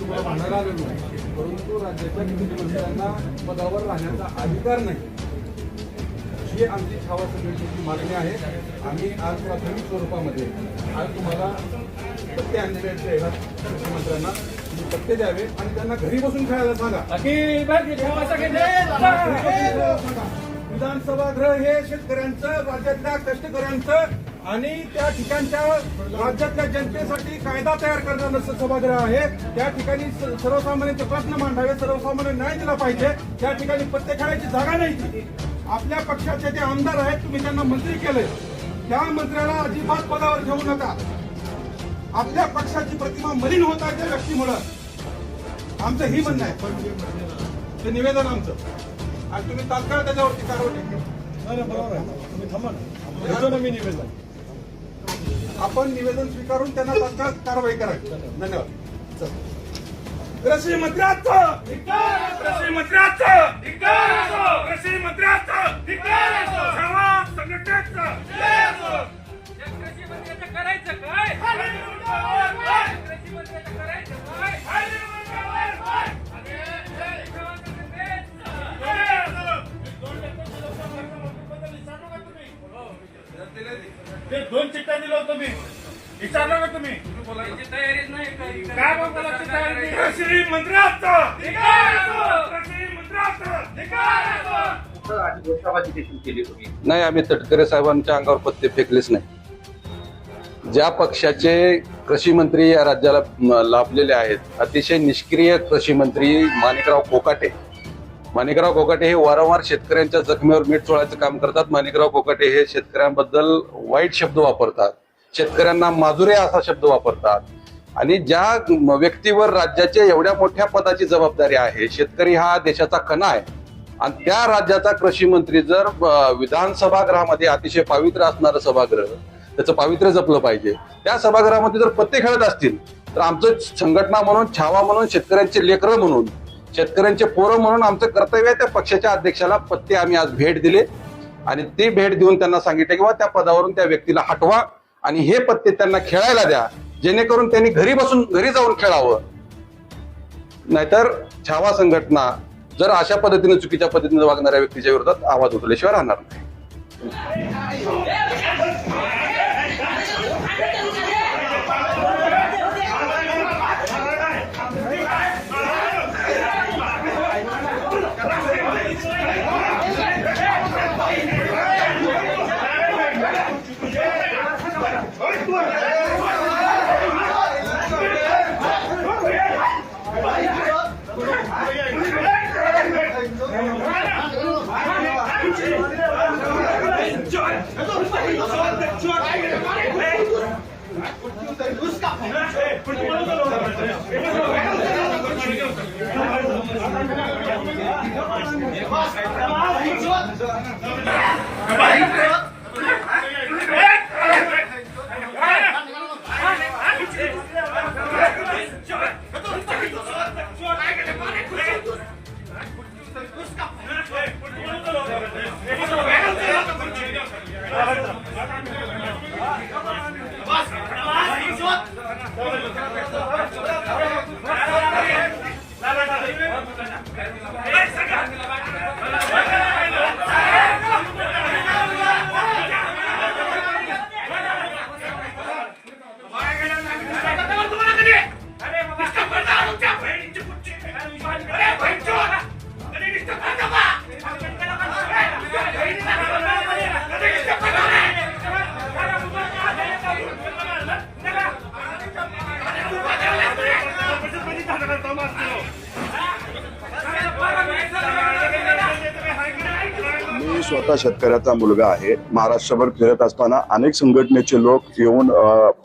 तुम्हाला म्हणायला आलेलो नाही परंतु राज्याच्या मुख्यमंत्र्यांना पदावर राहण्याचा अधिकार नाही. ही आमची छावा संघटनेची मागणी आहे. आम्ही आज प्राथमिक स्वरूपामध्ये आज तुम्हाला पत्ते आणलेले आहेत मुख्यमंत्र्यांना. तुम्ही पत्ते द्यावे आणि त्यांना घरी बसून खेळायला सांगा. विधानसभा गृह हे शेतकऱ्यांचं राज्यातल्या कष्टकऱ्यांचं आणि त्या ठिकाणच्या राज्यातल्या जनतेसाठी कायदा तयार करणारं असं सभागृह आहे. त्या ठिकाणी सर्वसामान्यांचे प्रश्न मांडावे सर्वसामान्य न्याय दिला पाहिजे. त्या ठिकाणी पत्ते खेळायची जागा नाही. आपल्या पक्षाचे जे आमदार आहेत तुम्ही त्यांना मंत्री केले त्या मंत्र्याला अजिबात पदावर ठेवू नका. आपल्या पक्षाची प्रतिमा मलिन होत आहे त्या व्यक्तीमुळं. आमचं ही म्हणणं आहे. ते निवेदन आमचं. आणि तुम्ही तात्काळ त्याच्यावरती कारवाई बरोबर आहे. तुम्ही थांबा ना. मी निवेदन. आपण निवेदन स्वीकारून त्यांना तात्काळ कारवाई करावी. धन्यवाद. कृषी मंत्र्याचं कृषी मंत्र्याचं कृषी मंत्र्याचं सेवा संघटनेचं! कृषी मंत्र्याचं करायचं काय? कृषी मंत्र्याचं करायचं मी विचारलं का तुम्ही? तयारीच नाही काय तयारी नाही? आम्ही तटकरे साहेबांच्या अंगावर पत्ते फेकलेच नाही. ज्या पक्षाचे कृषी मंत्री या राज्याला लाभलेले आहेत अतिशय निष्क्रिय कृषी मंत्री माणिकराव कोकाटे. माणिकराव कोकाटे हे वारंवार शेतकऱ्यांच्या जखमीवर मीठ चोळायचं काम करतात. माणिकराव कोकाटे हे शेतकऱ्यांबद्दल वाईट शब्द वापरतात. शेतकऱ्यांना माजुरे असा शब्द वापरतात. आणि ज्या म, व्यक्तीवर राज्याच्या एवढ्या मोठ्या पदाची जबाबदारी आहे शेतकरी हा देशाचा कणा आहे. आणि त्या राज्याचा कृषी मंत्री जर विधानसभागृहामध्ये अतिशय पावित्र्य असणारं सभागृह त्याचं पावित्र्य जपलं पाहिजे. त्या सभागृहामध्ये जर पत्ते खेळत असतील तर आमचं संघटना म्हणून छावा म्हणून शेतकऱ्यांचे लेकरं म्हणून शेतकऱ्यांचे पोरं म्हणून आमचं कर्तव्य आहे त्या पक्षाच्या अध्यक्षाला पत्ते आम्ही आज भेट दिले. आणि ती भेट देऊन त्यांना सांगितलं किंवा त्या पदावरून त्या व्यक्तीला हटवा. आणि हे पत्ते त्यांना खेळायला द्या जेणेकरून त्यांनी घरी बसून घरी जाऊन खेळावं. नाहीतर छावा संघटना जर अशा पद्धतीने चुकीच्या पद्धतीने वागणाऱ्या व्यक्तीच्या विरोधात आवाज उठवल्याशिवाय राहणार नाही. मी स्वतः शेतकऱ्याचा मुलगा आहे. महाराष्ट्रभर फिरत असताना अनेक संघटनेचे लोक येऊन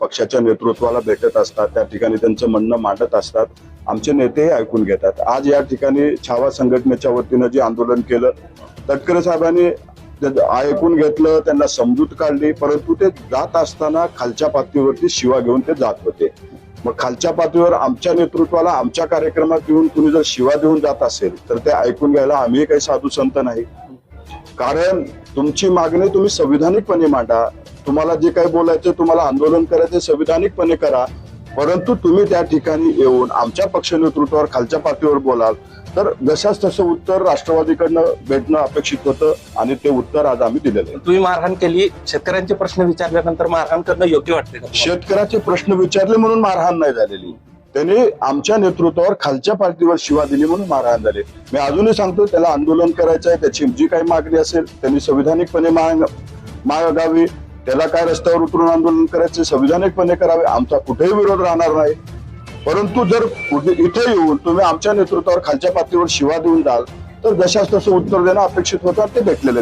पक्षाच्या नेतृत्वाला भेटत असतात. त्या ठिकाणी त्यांचं म्हणणं मांडत असतात. आमचे नेतेही ऐकून घेतात. आज या ठिकाणी छावा संघटनेच्या वतीनं जे आंदोलन केलं तटकरे साहेबांनी ऐकून घेतलं त्यांना समजूत काढली परंतु ते जात असताना खालच्या पातळीवरती शिवा घेऊन ते जात होते. मग खालच्या पातळीवर आमच्या नेतृत्वाला आमच्या कार्यक्रमात येऊन कुणी जर शिवा देऊन जात असेल तर ते ऐकून घ्यायला आम्ही काही साधू संत नाही. कारण तुमची मागणी तुम्ही संविधानिकपणे मांडा. तुम्हाला जे काही बोलायचं तुम्हाला आंदोलन करायचं संविधानिकपणे करा. परंतु तुम्ही त्या ठिकाणी येऊन आमच्या पक्ष नेतृत्वावर खालच्या पातळीवर बोलाल. तर जशाच तसं उत्तर राष्ट्रवादीकडनं भेटणं अपेक्षित होतं आणि ते उत्तर आज आम्ही दिलेलं आहे. तुम्ही मारहाण केली शेतकऱ्यांचे प्रश्न विचारल्यानंतर मारहाण करणं योग्य वाटते का शेतकऱ्याचे प्रश्न विचारले म्हणून मारहाण नाही झालेली. त्यांनी आमच्या नेतृत्वावर खालच्या पातळीवर शिवा दिली म्हणून मारहाण झाले. मी अजूनही सांगतो त्याला आंदोलन करायचं आहे त्याची जी काही मागणी असेल त्यांनी संविधानिकपणे मागावी. त्याला काय रस्त्यावर उतरून आंदोलन करायचे संविधानिकपणे करावे आमचा कुठेही विरोध राहणार नाही. परंतु जर इथे येऊन तुम्ही आमच्या नेतृत्वावर खालच्या पातळीवर शिवा देऊन जाल तर जशाच तसं उत्तर देणं अपेक्षित होतं ते भेटलेलं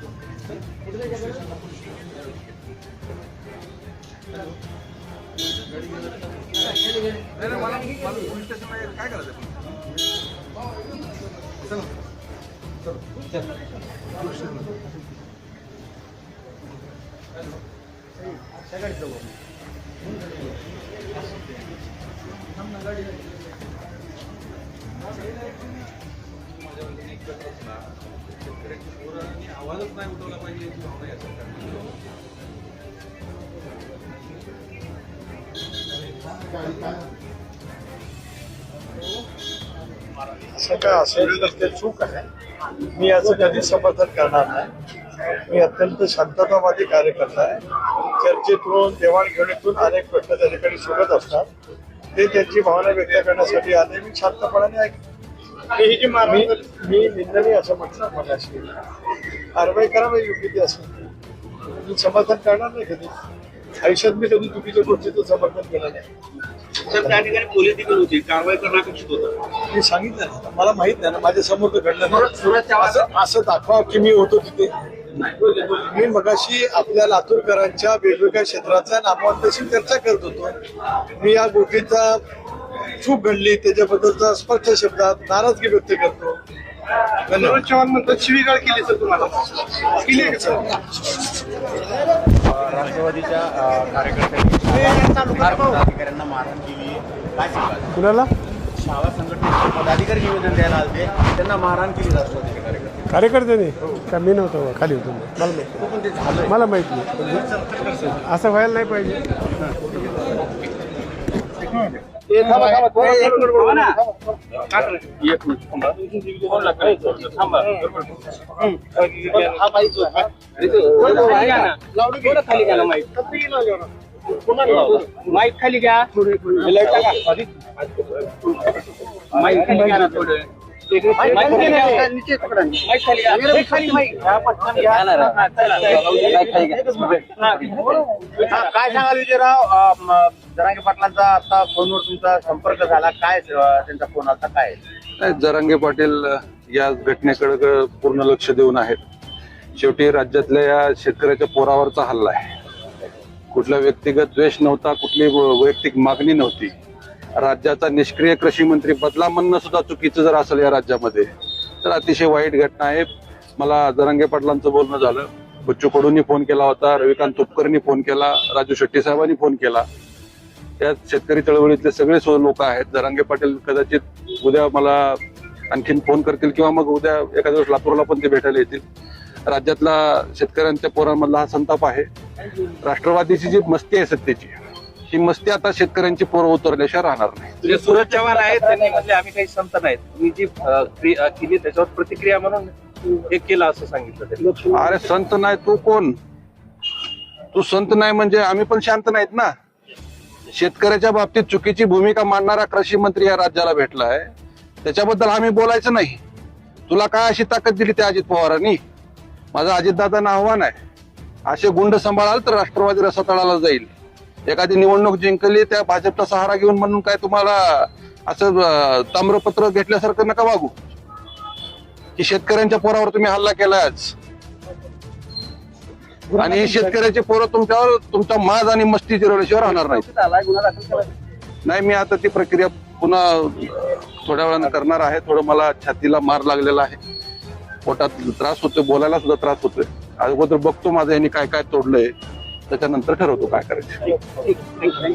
ಗಾಡಿ काय करायचं गाडी आहे त्यांना असं काय असेल ते चूक आहे. मी याचं कधी समर्थन करणार नाही. मी अत्यंत शांततावादी कार्यकर्ता आहे. चर्चेतून देवाणघेवाणीतून अनेक प्रश्न त्या ठिकाणी सुटत असतात. ते त्यांची भावना व्यक्त करण्यासाठी आले. मी शांतपणाने ऐकतो. ऐक मी मी निंदनीय असं म्हटलं मगाशी. कारवाई करावी योग्य ती असेल मी समर्थन करणार नाही कधी. आयुष्यात मी कधी चुकीच्या गोष्टीचं समर्थन केलं नाही. तर त्या ठिकाणी पोलीस देखील होती. कारवाई करणं अपेक्षित होतं. मी सांगितलं ना. मला माहीत नाही ना माझ्यासमोर तर घडलं नाही. असं असं दाखवा की मी होतो तिथे. मी मगाशी आपल्या लातूरकरांच्या वेगवेगळ्या क्षेत्रातल्या नामवंताशी चर्चा करत होतो. मी या गोष्टीचा चूक घडली त्याच्याबद्दलचा स्पष्ट शब्दात नाराजगी व्यक्त करतो. धन्यवाद. चव्हाण म्हणतात शिवीगाळ केली सर तुम्हाला. केली आहे का सर? राष्ट्रवादीच्या अ, कार्यकर्त्यांनी पदाधिकाऱ्यांना मारहाण केली काय कुणाला? शाळा संघटनेचे पदाधिकारी निवेदन द्यायला आले त्यांना मारहाण केली राष्ट्रवादीच्या कार्यकर्ते कार्यकर्त्याने? का मी नव्हतो खाली होतो मी. मला माहीत. मला माहीत नाही. असं व्हायला नाही पाहिजे. खाली घ्या माईक खाली घ्या ना. थोडं माईक खाली घ्या. माईक खाली काय सांगाल विजयराव जरांगे पाटलांचा आता फोनवर तुमचा संपर्क झाला काय त्यांचा फोन आता काय नाही, जरांगे पाटील या घटनेकडे पूर्ण लक्ष देऊन आहेत. शेवटी राज्यातल्या या शेतकऱ्याच्या पोरावरचा हल्ला आहे. कुठला व्यक्तिगत द्वेष नव्हता कुठली व- वैयक्तिक मागणी नव्हती. राज्याचा निष्क्रिय कृषी मंत्री बदला म्हणणं सुद्धा चुकीचं जर असेल या राज्यामध्ये तर अतिशय वाईट घटना आहे. मला जरांगे पाटलांचं बोलणं झालं. बच्चू कडूंनी फोन केला होता रविकांत तुपकरनी फोन केला राजू शेट्टी साहेबांनी फोन केला. त्या शेतकरी चळवळीतले सगळे लोक आहेत. जरांगे पाटील कदाचित उद्या मला आणखीन फोन करतील किंवा मग उद्या एखाद्या दिवस लातूरला पण ते भेटायला येतील. राज्यातला शेतकऱ्यांच्या पोरांमधला हा संताप आहे. राष्ट्रवादीची जी मस्ती आहे सत्तेची ही मस्ती आता शेतकऱ्यांची पोरं उतरल्याशिवाय राहणार नाही. जे सूरज चव्हाण आहेत त्यांनी म्हणजे आम्ही काही संत नाहीत. तुम्ही जी अ, क्रि- अ, केली त्याच्यावर प्रतिक्रिया म्हणून हे केलं असं सांगितलं त्यांनी. अरे संत नाही तू कोण? तू संत नाही म्हणजे आम्ही पण शांत नाहीत ना. शेतकऱ्याच्या बाबतीत चुकीची भूमिका मांडणारा कृषी मंत्री या राज्याला भेटलाय. त्याच्याबद्दल आम्ही बोलायचं नाही. तुला काय अशी ताकद दिली त्या अजित पवारांनी? माझं अजितदादांना आव्हान आहे. असे गुंड सांभाळाल तर राष्ट्रवादी रसातळाला जाईल. एखादी निवडणूक जिंकली त्या भाजपचा सहारा घेऊन म्हणून काय तुम्हाला असं ताम्रपत्र घेतल्यासारखं नका वागू? की शेतकऱ्यांच्या पोरावर तुम्ही हल्ला केलाच. आणि हे शेतकऱ्याचे पोरं तुमच्यावर तुमचा माज आणि मस्ती जिरवल्याशिवाय राहणार नाही नाही मी आता ती प्रक्रिया पुन्हा थोड्या वेळानं करणार आहे. थोडं मला छातीला मार लागलेला आहे. पोटात त्रास होतोय बोलायला सुद्धा त्रास होतोय. अगोदर बघतो माझं यांनी काय काय तोडलंय. त्याच्यानंतर ठरवतो काय करायचं.